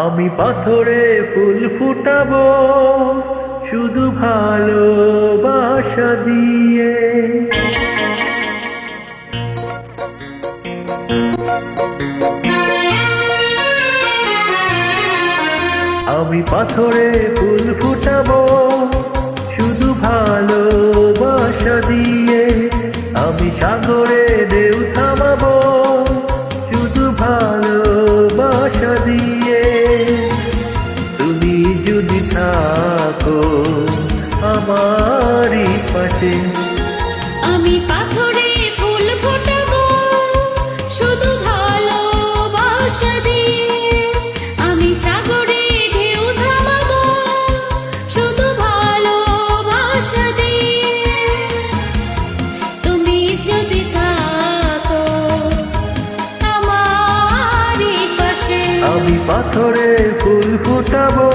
আমি পাথরে ফুল ফুটাবো, শুধু ভালোবাসা দিয়ে। আমি পাথরে ফুল ফুটাবো, শুধু ভালোবাসা দিয়ে। আমি সাগরে থাকো আমারই পাশে। আমি পাথরে ফুল ফোটাবো শুধু ভালোবাসা দিয়ে। আমি সাগরে ঢেউ থামাবো শুধু ভালোবাসা দিয়ে। তুমি যদি থাকো আমারই পাশে। আমি পাথরে ফুল ফুটাবো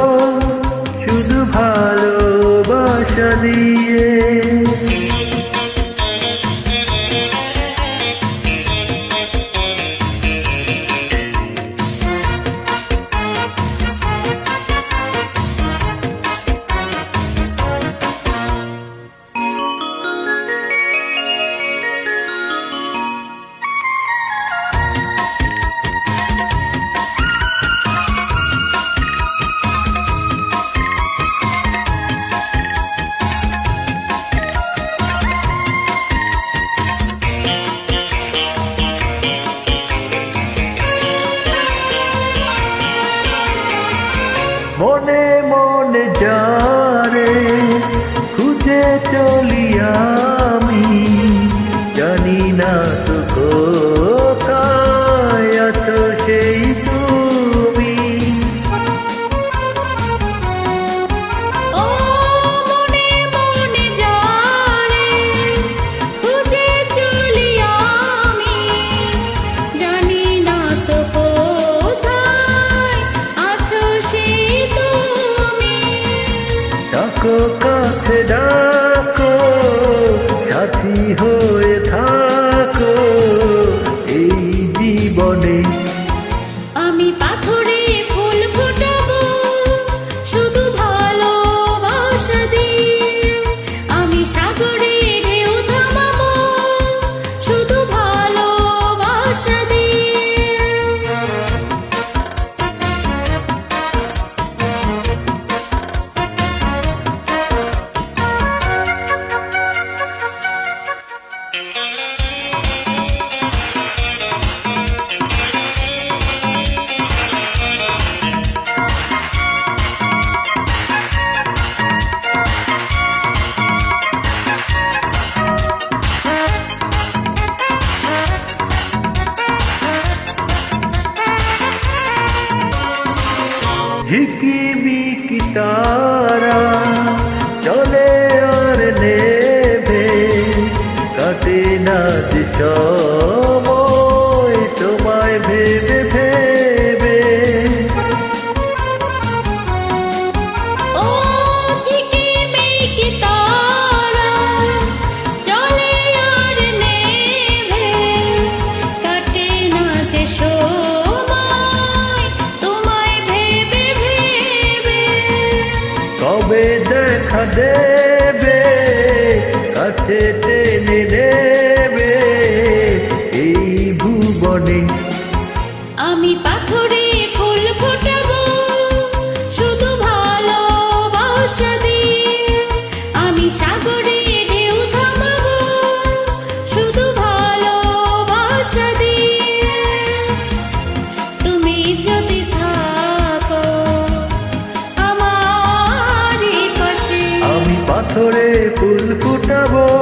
চলিয়া ডাকো কাছে ডাকো সাথী হয়ে থাকো এই জীবনে। আমি শুধু ভালোবাসা দিয়ে। আমি সাগরে ঝিকিমিকি তারা চলে আর নেবে কাটে না যে কবে দেখা দেবে, কাছে টেনে নেবে এই ভুবনে। আমি পাথরে ফুল ফোটাবো, শুধু ভালোবাসা দিয়ে। আমি সাগরে ঢেউ থামাবো, শুধু ভালোবাসা দিয়ে। তুমি যদি আমি ফুল ফুটাবো।